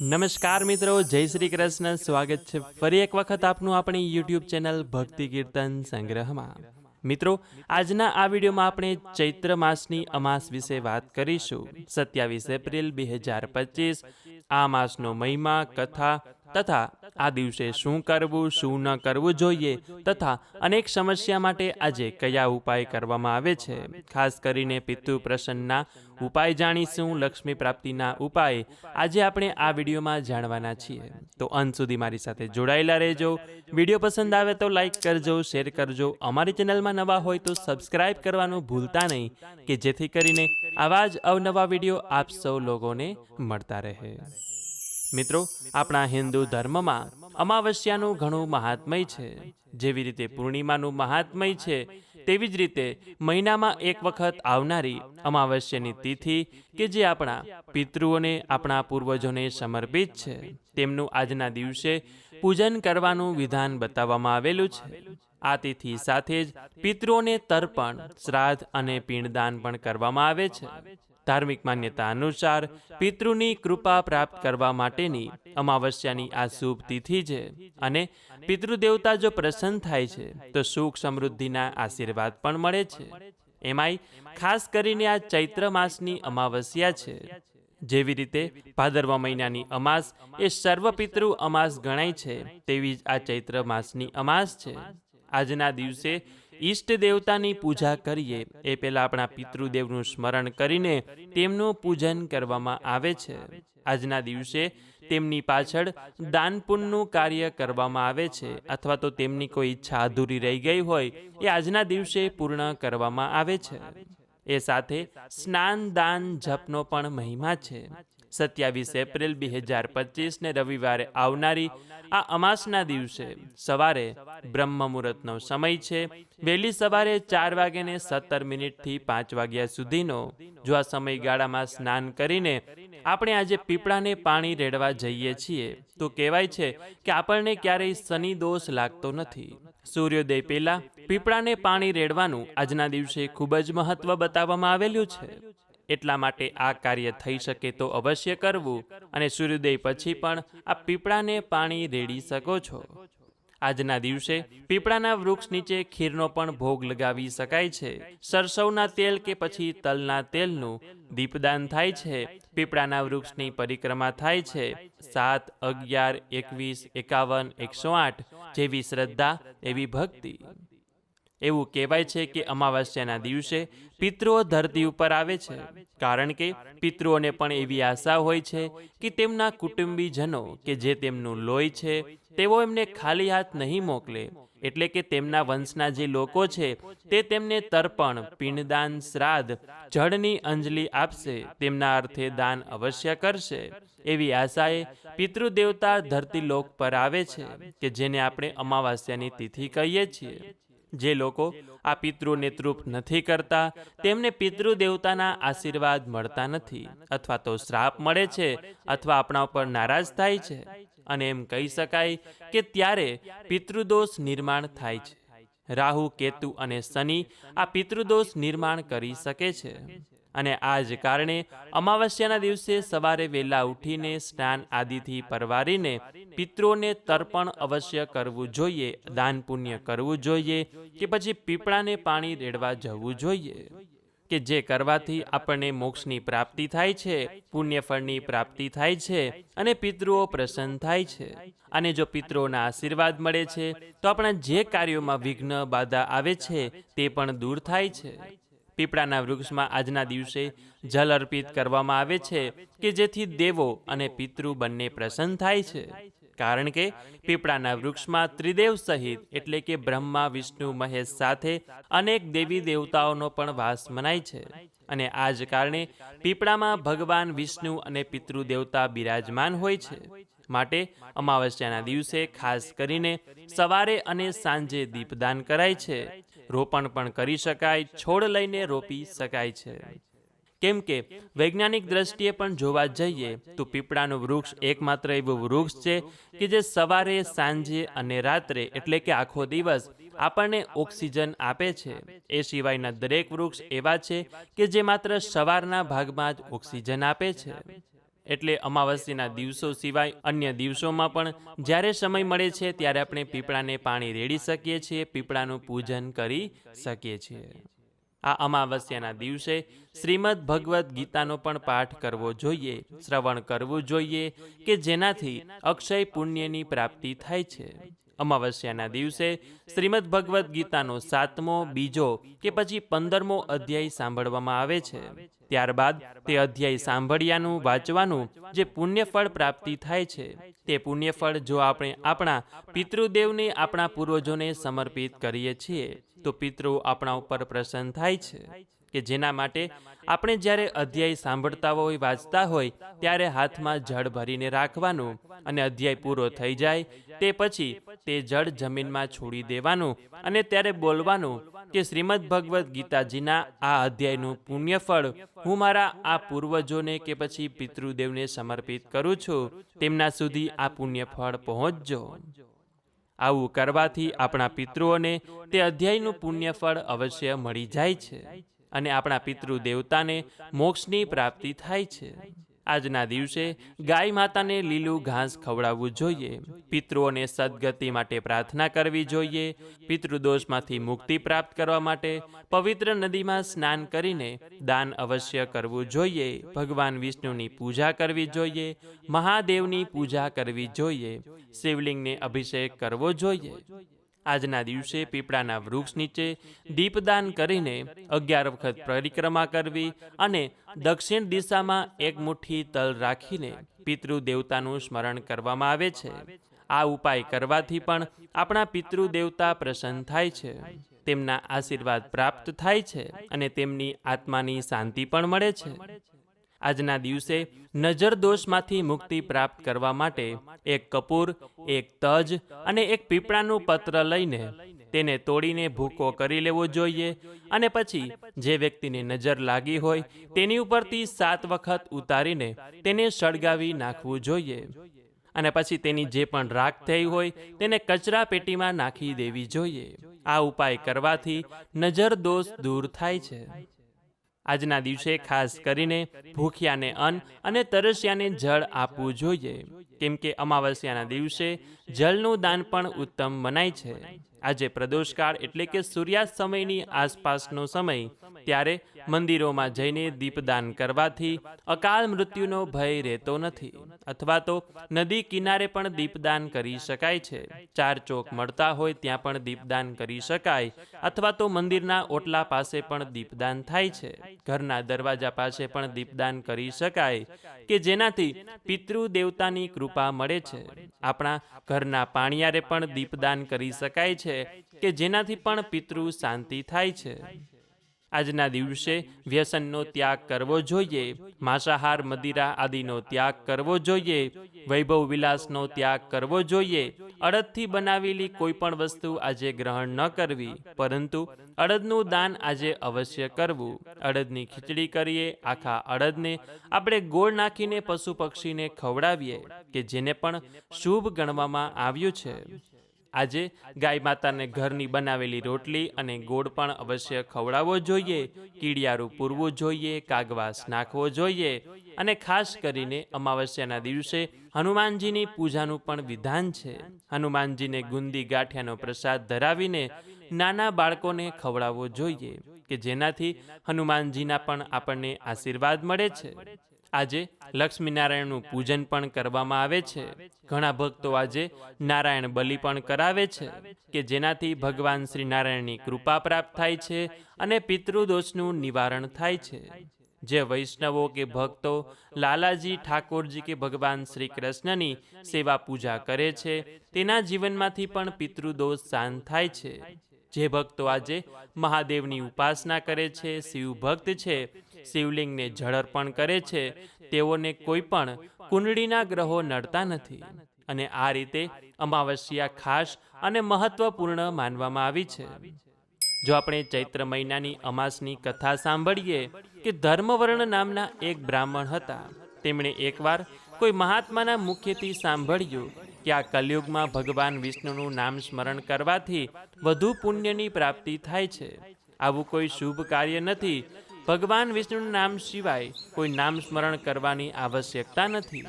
નમસ્કાર મિત્રો, જય શ્રી કૃષ્ણ. સ્વાગત છે ફરી એક વખત આપનું આપણી યુટ્યુબ ચેનલ ભક્તિ કીર્તન સંગ્રહમાં. મિત્રો, આજના આ વિડીયોમાં આપણે ચૈત્ર માસની અમાસ વિશે વાત કરીશું. સત્યાવીસ એપ્રિલ બે હજાર પચીસ, આ માસનો મહિમા, કથા તથા આ દિવસે શું કરવું, શું ન કરવું જોઈએ તથા અનેક સમસ્યા માટે આજે કયા ઉપાય કરવામાં આવે છે? ખાસ કરીને પિતૃ પ્રસન્નના ઉપાય જાણીશું, લક્ષ્મી પ્રાપ્તિના ઉપાય આજે આપણે આ વિડીયોમાં જાણવાના છીએ. તો અંત સુધી મારી સાથે જોડાયેલા રહેજો. વીડિયો પસંદ આવે તો લાઇક કરજો, શેર કરજો. અમારી ચેનલમાં નવા હોય તો સબસ્ક્રાઇબ કરવાનું ભૂલતા નહીં, કે જેથી કરીને આવા જ અવનવા વીડિયો આપ સૌ લોકોને મળતા રહે. મિત્રો, આપણા હિન્દુ ધર્મમાં અમાવસ્યાનું ઘણું મહાત્મય છે. જેવી રીતે પૂર્ણિમાનું મહાત્મય છે, તેવી જ રીતે મહિનામાં એક વખત આવનારી અમાવસ્યાની તિથિ કે જે આપણા પિતૃઓને, આપણા પૂર્વજોને સમર્પિત છે. તેમનું આજના દિવસે પૂજન કરવાનું વિધાન બતાવવામાં આવેલું છે. આ તિથિ સાથે જ પિતૃઓને તર્પણ, શ્રાદ્ધ અને પિંડદાન પણ કરવામાં આવે છે. ધાર્મિક માન્યતા અનુસાર પિતૃની કૃપા પ્રાપ્ત કરવા માટેની અમાવસ્યાની આ શુભ તિથિ છે અને પિતૃદેવતા જો પ્રસન્ન થાય છે, તો સુખ સમૃદ્ધિના આશીર્વાદ પણ મળે છે. એમાંય ખાસ કરીને આ ચૈત્ર માસની અમાવસ્યા છે. જેવી રીતે ભાદરવા મહિનાની અમાસ એ સર્વપિતૃ અમાસ ગણાય છે, તેવી જ આ ચૈત્ર માસની અમાસ છે. આજના દિવસે ઈષ્ટ દેવતાની પૂજા કરીએ, એ પહેલાં આપણા પિતૃદેવનું સ્મરણ કરીને તેમનું પૂજન કરવામાં આવે છે. આજના દિવસે તેમની પાછળ દાનપુણ્યનું કાર્ય કરવામાં આવે છે, અથવા તો તેમની કોઈ ઈચ્છા અધૂરી રહી ગઈ હોય, એ આજના દિવસે પૂર્ણ કરવામાં આવે છે. એ સાથે સ્નાન દાન જપનો પણ મહિમા છે. સત્યાવીસ એપ્રિલ બે હજાર પચીસને રવિવારે આવનારી આ અમાસના દિવસે સવારે બ્રહ્મ મુહૂર્તનો સમય છે. વહેલી સવારે ચાર વાગ્યાને સત્તર મિનિટથી પાંચ વાગ્યા સુધીનો જો આ સમયગાળામાં સ્નાન કરીને આપણે આજે પીપળાને પાણી રેડવા જઈએ છીએ. તો કહેવાય છે કે આપણને ક્યારેય શનિ દોષ લાગતો નથી. સૂર્યોદય પહેલા પીપળાને પાણી રેડવાનું આજના દિવસે ખૂબ જ મહત્વ બતાવવામાં આવેલું છે. એટલા માટે આ કાર્ય થઈ શકે તો અવશ્ય કરવું અને સૂર્યોદય પછી પણ આ પીપળાને પાણી રેડી શકો છો. આજના દિવસે પીપળાના વૃક્ષ નીચે ખીરનો પણ ભોગ લગાવી શકાય છે. સરસવના તેલ કે પછી તલના તેલનું દીપદાન થાય છે. પીપળાના વૃક્ષની પરિક્રમા થાય છે. સાત, અગિયાર, એકવીસ, એકાવન, એકસો આઠ જેવી શ્રદ્ધા, એવી ભક્તિ. એવું કહેવાય છે કે અમાવાસ્યાના દિવસે પિતૃઓ ધરતી ઉપર આવે છે, કારણ કે પિતૃઓને પણ એવી આશા હોય છે કે તેમના કુટુંબીજનો કે જે તેમનું લોહી છે, તેઓ એમને ખાલી હાથ નહીં મોકલે. એટલે કે તેમના વંશના જે લોકો છે, તે તેમને તર્પણ, પિંડદાન, શ્રાદ્ધ, જળની અંજલિ આપશે, તેમના અર્થે દાન અવશ્ય કરશે. એવી આશાએ પિતૃદેવતા ધરતી લોક પર આવે છે, કે જેને આપણે અમાવાસ્યાની તિથિ કહીએ છીએ. જે લોકો આ પિતૃ તૃપ નથી કરતા, તેમને પિતૃ દેવતાના આશીર્વાદ મળતા નથી. અથવા તો શ્રાપ મળે છે, અથવા આપણા ઉપર નારાજ થાય છે. અને એમ કહી શકાય કે ત્યારે પિતૃદોષ નિર્માણ થાય છે. રાહુ, કેતુ અને શનિ આ પિતૃદોષ નિર્માણ કરી શકે છે. અને આ જ કારણે અમાવસ્યાના દિવસે સવારે વહેલા ઉઠીને સ્નાન આદિથી પરવારીને પિત્રોને તર્પણ અવશ્ય કરવું જોઈએ, દાન પુણ્ય કરવું જોઈએ કે પછી પીપળાને પાણી રેડવા જવું જોઈએ કે જે કરવાથી આપણને મોક્ષની પ્રાપ્તિ થાય છે, પુણ્યફળની પ્રાપ્તિ થાય છે અને પિતૃઓ પ્રસન્ન થાય છે. અને જો પિતૃઓના આશીર્વાદ મળે છે, તો આપણા જે કાર્યોમાં વિઘ્ન બાધા આવે છે, તે પણ દૂર થાય છે. પીપળાના વૃક્ષમાં આજના દિવસે જલ અર્પિત કરવામાં આવે છે કે જેથી દેવો અને પિતૃ બંને પ્રસન્ન થાય છે. કારણ કે પીપળાના વૃક્ષમાં ત્રિદેવ સહિત એટલે કે બ્રહ્મા, વિષ્ણુ, મહેશ સાથે અનેક દેવી દેવતાઓનો પણ વાસ મનાય છે. અને આ જ કારણે પીપળામાં ભગવાન વિષ્ણુ અને પિતૃ દેવતા બિરાજમાન હોય છે. માટે અમાવસ્યાના દિવસે ખાસ કરીને સવારે અને સાંજે દીપદાન કરાય છે. રોપણ પણ કરી શકાય, છોડ લઈને રોપી શકાય છે. કેમ કે વૈજ્ઞાનિક દ્રષ્ટિએ પણ જોવા જઈએ તો પીપળાનું વૃક્ષ એકમાત્ર એવું વૃક્ષ છે કે જે સવારે, સાંજે અને રાત્રે એટલે કે આખો દિવસ આપણને ઓક્સિજન આપે છે. એ સિવાયના દરેક વૃક્ષ એવા છે કે જે માત્ર સવારના ભાગમાં જ ઓક્સિજન આપે છે. એટલે અમાવસ્યાના દિવસો સિવાય અન્ય દિવસોમાં પણ જ્યારે સમય મળે છે ત્યારે આપણે પીપળાને પાણી રેડી શકીએ છીએ, પીપળાનું પૂજન કરી શકીએ છીએ. આ અમાવસ્યાના દિવસે શ્રીમદ ભગવદ્ ગીતાનો પણ પાઠ કરવો જોઈએ, શ્રવણ કરવું જોઈએ કે જેનાથી અક્ષય પુણ્યની પ્રાપ્તિ થાય છે. અમાવસ્યાના દિવસે શ્રીમદ ભગવદ્ ગીતાનો સાતમો, બીજો કે પછી પંદરમો અધ્યાય સાંભળવામાં આવે છે. ત્યારબાદ તે અધ્યાય સાંભળ્યાનું વાંચવાનું જે પુણ્યફળ પ્રાપ્તિ થાય છે, તે પુણ્યફળ જો આપણે આપણા પિતૃદેવને, આપણા પૂર્વજોને સમર્પિત કરીએ છીએ, તો પિતૃ આપણા ઉપર પ્રસન્ન થાય છે. કે જેના માટે આપણે જ્યારે અધ્યાય સાંભળતા હોય, વાંચતા હોય, ત્યારે હાથમાં જળ ભરીને રાખવાનું અને અધ્યાય પૂરો થઈ જાય, તે પછી તે જળ જમીનમાં છોડી દેવાનું અને ત્યારે બોલવાનું કે શ્રીમદ ભગવદ્ ગીતાજીના આ અધ્યાયનું પુણ્યફળ હું મારા આ પૂર્વજોને કે પછી પિતૃદેવને સમર્પિત કરું છું, તેમના સુધી આ પુણ્યફળ પહોંચજો. આવું કરવાથી આપણા પિતૃઓને તે અધ્યાયનું પુણ્યફળ અવશ્ય મળી જાય છે. અને આપણા પિતૃ દેવતાને મોક્ષની પ્રાપ્તિ થાય છે. આજના દિવસે ગાય માતાને લીલું ઘાસ ખવડાવવું જોઈએ. પિતૃઓને સદગતિ માટે પ્રાર્થના કરવી જોઈએ. પિતૃદોષમાંથી મુક્તિ પ્રાપ્ત કરવા માટે પવિત્ર નદીમાં સ્નાન કરીને દાન અવશ્ય કરવું જોઈએ. ભગવાન વિષ્ણુની પૂજા કરવી જોઈએ. મહાદેવની પૂજા કરવી જોઈએ. શિવલિંગને અભિષેક કરવો જોઈએ. આજના દિવસે પીપળાના વૃક્ષ નીચે દીપદાન કરીને અગિયાર વખત પરિક્રમા કરવી અને દક્ષિણ દિશામાં એક મુઠ્ઠી તલ રાખીને પિતૃ દેવતાનું સ્મરણ કરવામાં આવે છે. આ ઉપાય કરવાથી પણ આપણા પિતૃ દેવતા પ્રસન્ન થાય છે. તેમના આશીર્વાદ પ્રાપ્ત થાય છે અને તેમની આત્માની શાંતિ પણ મળે છે. આજના દિવસે નજર દોષમાંથી મુક્તિ પ્રાપ્ત કરવા માટે એક કપૂર, એક તજ અને એક પીપળાનું પત્ર લઈને તેને તોડીને ભૂકો કરી લેવો જોઈએ અને પછી જે વ્યક્તિને નજર લાગી હોય તેની ઉપરથી સાત વખત ઉતારીને તેને સળગાવી નાખવું જોઈએ અને પછી તેની જે પણ રાખ થઈ હોય તેને કચરા પેટીમાં નાખી દેવી જોઈએ. આ ઉપાય કરવાથી નજર દોષ દૂર થાય છે. આજના દિવસે ખાસ કરીને ભૂખ્યાને અન્ન અને તરસ્યાને જળ આપવું જોઈએ. કેમ કે અમાવસ્યાના દિવસે જળનું દાન પણ ઉત્તમ મનાય છે. આજે પ્રદોષકાળ એટલે કે સૂર્યાસ્ત સમયની આસપાસનો સમય. ત્યારે મંદિરોમાં જઈને દીપદાન કરવાથી અકાળ મૃત્યુનો ભય રહેતો નથી. અથવા તો નદી કિનારે પણ દીપદાન કરી શકાય છે. ચાર ચોક મળતા હોય ત્યાં પણ દીપદાન કરી શકાય. અથવા તો મંદિરના ઓટલા પાસે પણ દીપદાન થાય છે. ઘરના દરવાજા પાસે પણ દીપદાન કરી શકાય કે જેનાથી પિતૃ દેવતાની કૃપા મળે છે. આપણા ઘરના પાણિયારે પણ દીપદાન કરી શકાય છે. કે જેનાથી પણ પિતૃ શાંતિ થાય છે. આજના દિવસે વ્યસનનો ત્યાગ કરવો જોઈએ, માંસાહાર મદિરા આદિનો ત્યાગ કરવો જોઈએ, વૈભવ વિલાસનો ત્યાગ કરવો જોઈએ. અડદથી બનાવેલી કોઈ પણ વસ્તુ આજે ગ્રહણ ન કરવી, પરંતુ અડદનું દાન આજે અવશ્ય કરવું. અડદની ખીચડી કરીએ, આખા અડદને આપણે ગોળ નાખીને પશુ પક્ષીને ખવડાવીએ, કે જેને પણ શુભ ગણવામાં આવ્યું છે. આજે ગાય માતાને ઘરની બનાવેલી રોટલી અને ગોળ પણ અવશ્ય ખવડાવવો જોઈએ, કીડિયારું પૂરવું જોઈએ, કાગવાસ નાખવો જોઈએ અને ખાસ કરીને અમાવસ્યાના દિવસે હનુમાનજીની પૂજાનું પણ વિધાન છે. હનુમાનજીને ગુંદી ગાંઠિયાનો પ્રસાદ ધરાવીને નાના બાળકોને ખવડાવવો જોઈએ, કે જેનાથી હનુમાનજીના પણ આપણને આશીર્વાદ મળે છે. આજે લક્ષ્મીનારાયણનું પૂજન પણ કરવામાં આવે છે. ઘણા ભક્તો આજે નારાયણ બલિ પણ કરાવે છે કે જેનાથી ભગવાન શ્રી નારાયણની કૃપા પ્રાપ્ત થાય છે અને પિતૃદોષનું નિવારણ થાય છે. જે વૈષ્ણવો કે ભક્તો, લાલાજી ઠાકોરજી કે ભગવાન શ્રી કૃષ્ણની સેવા પૂજા કરે છે, તેના જીવનમાંથી પણ પિતૃદોષ શાંત થાય છે. જે ભક્તો આજે મહાદેવની ઉપાસના કરે છે, શિવ ભક્ત છે શિવલિંગને જળ અર્પણ કરે છે, તેઓને કોઈ પણ કુંડળીના ગ્રહો નડતા નથી. અને આ રીતે અમાવસ્યા ખાસ અને મહત્વપૂર્ણ માનવામાં આવી છે. જો આપણે ચૈત્ર મહિનાની અમાસની કથા સાંભળીએ કે ધર્મવર્ણ નામના એક બ્રાહ્મણ હતા, તેમણે એકવાર કોઈ મહાત્માના મુખ્યથી સાંભળ્યું કે આ કલયુગમાં ભગવાન વિષ્ણુનું નામ સ્મરણ કરવાથી વધુ પુણ્યની પ્રાપ્તિ થાય છે. આવું કોઈ શુભ કાર્ય નથી ભગવાન વિષ્ણુનું નામ સિવાય કોઈ નામ સ્મરણ કરવાની આવશ્યકતા નથી.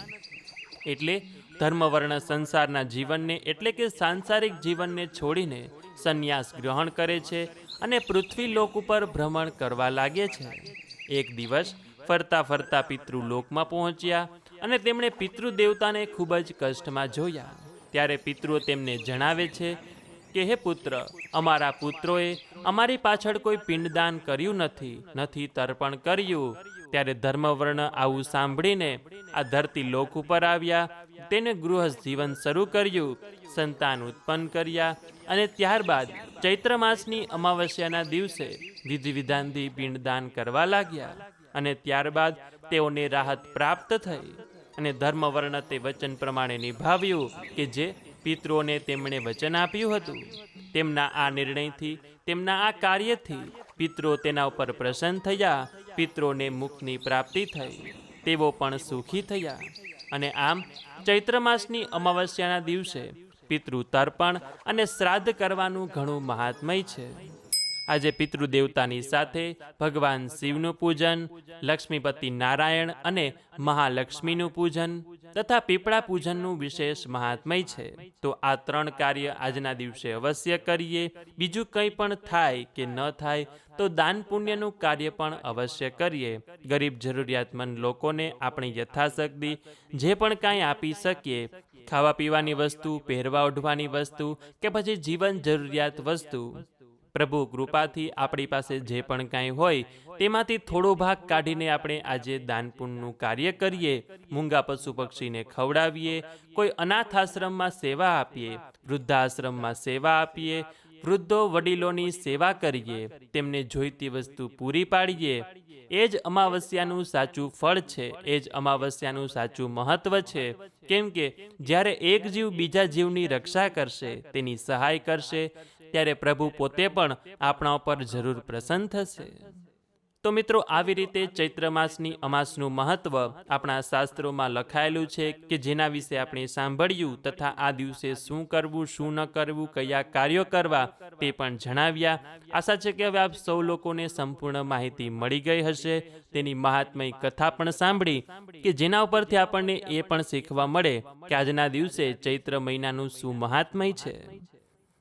એટલે ધર્મવર્ણ સંસારના જીવનને એટલે કે સાંસારિક જીવનને છોડીને સંન્યાસ ગ્રહણ કરે છે અને પૃથ્વી લોક ઉપર ભ્રમણ કરવા લાગે છે. એક દિવસ ફરતા ફરતા પિતૃલોકમાં પહોંચ્યા અને તેમણે પિતૃ દેવતાને ખૂબ જ કષ્ટમાં જોયા. ત્યારે પિતૃઓ તેમને જણાવે છે કે, હે પુત્ર, અમારા પુત્રોએ અમારી પાછળ કોઈ પિંડદાન કર્યું નથી નથી તર્પણ કર્યું. ત્યારે ધર્મવર્ણ આવું સાંભળીને આ ધરતી લોક ઉપર આવ્યા, તેને ગૃહ જીવન શરૂ કર્યું, સંતાન ઉત્પન્ન કર્યા અને ત્યારબાદ ચૈત્ર માસની અમાવસ્યાના દિવસે વિધિ વિધાનથી પિંડદાન કરવા લાગ્યા અને ત્યારબાદ તેઓને રાહત પ્રાપ્ત થઈ અને ધર્મવર્ણ તે વચન પ્રમાણે નિભાવ્યું કે જે પિતૃઓને તેમણે વચન આપ્યું હતું. તેમના આ નિર્ણયથી, તેમના આ કાર્યથી પિત્રો તેના ઉપર પ્રસન્ન થયા, પિત્રોને મુખની પ્રાપ્તિ થઈ, તેઓ પણ સુખી થયા. અને આમ, ચૈત્ર માસની અમાવસ્યાના દિવસે પિતૃ તર્પણ અને શ્રાદ્ધ કરવાનું ઘણું મહાત્મય છે. આજે પિતૃ દેવતાની સાથે ભગવાન શિવનું પૂજન, લક્ષ્મીપતિ નારાયણ અને મહાલક્ષ્મીનું પૂજન તથા પીપળા પૂજનનું વિશેષ મહાત્મય છે. તો આ ત્રણ કાર્ય આજના દિવસે અવશ્ય કરીએ. બીજું કંઈ પણ થાય કે ન થાય, તો દાન પુણ્યનું કાર્ય પણ અવશ્ય કરીએ. ગરીબ જરૂરિયાતમંદ લોકોને આપણે યથાશક્તિ જે પણ કાંઈ આપી શકીએ ખાવા પીવાની વસ્તુ પહેરવા ઓઢવાની વસ્તુ કે પછી જીવન જરૂરિયાત વસ્તુ પ્રભુ કૃપાથી આપણી પાસે જે પણ કાંઈ હોય, તેમાંથી થોડો ભાગ કાઢીને આપણે આજે દાનપુણનું કાર્ય કરીએ, મૂંગા પશુ પક્ષીને ખવડાવીએ, કોઈ અનાથ આશ્રમમાં સેવા આપીએ, વૃદ્ધાશ્રમમાં સેવા આપીએ, વૃદ્ધો વડીલોની સેવા કરીએ, તેમને જોઈતી વસ્તુ પૂરી પાડીએ, એ જ અમાવસ્યાનું સાચું ફળ છે, એ જ અમાવસ્યાનું સાચું મહત્વ છે. કેમ કે જ્યારે એક જીવ બીજા જીવની રક્ષા કરશે, તેની સહાય કરશે ત્યારે પ્રભુ પોતે પણ આપણા ઉપર જરૂર પ્રસન્ન થશે. તો મિત્રો, આવી રીતે ચૈત્ર માસની અમાસનું મહત્વ આપણા શાસ્ત્રોમાં લખાયેલું છે કે જેના વિશે આપણે સાંભળ્યું તથા આ દિવસે શું કરવું, શું ન કરવું, કયા કાર્યો કરવા તે પણ જણાવ્યા. આશા છે કે હવે આપ સૌ લોકોને સંપૂર્ણ માહિતી મળી ગઈ હશે. તેની મહાત્મય કથા પણ સાંભળી કે જેના ઉપરથી આપણને એ પણ શીખવા મળે કે આજના દિવસે ચૈત્ર મહિનાનું શું મહાત્મય છે.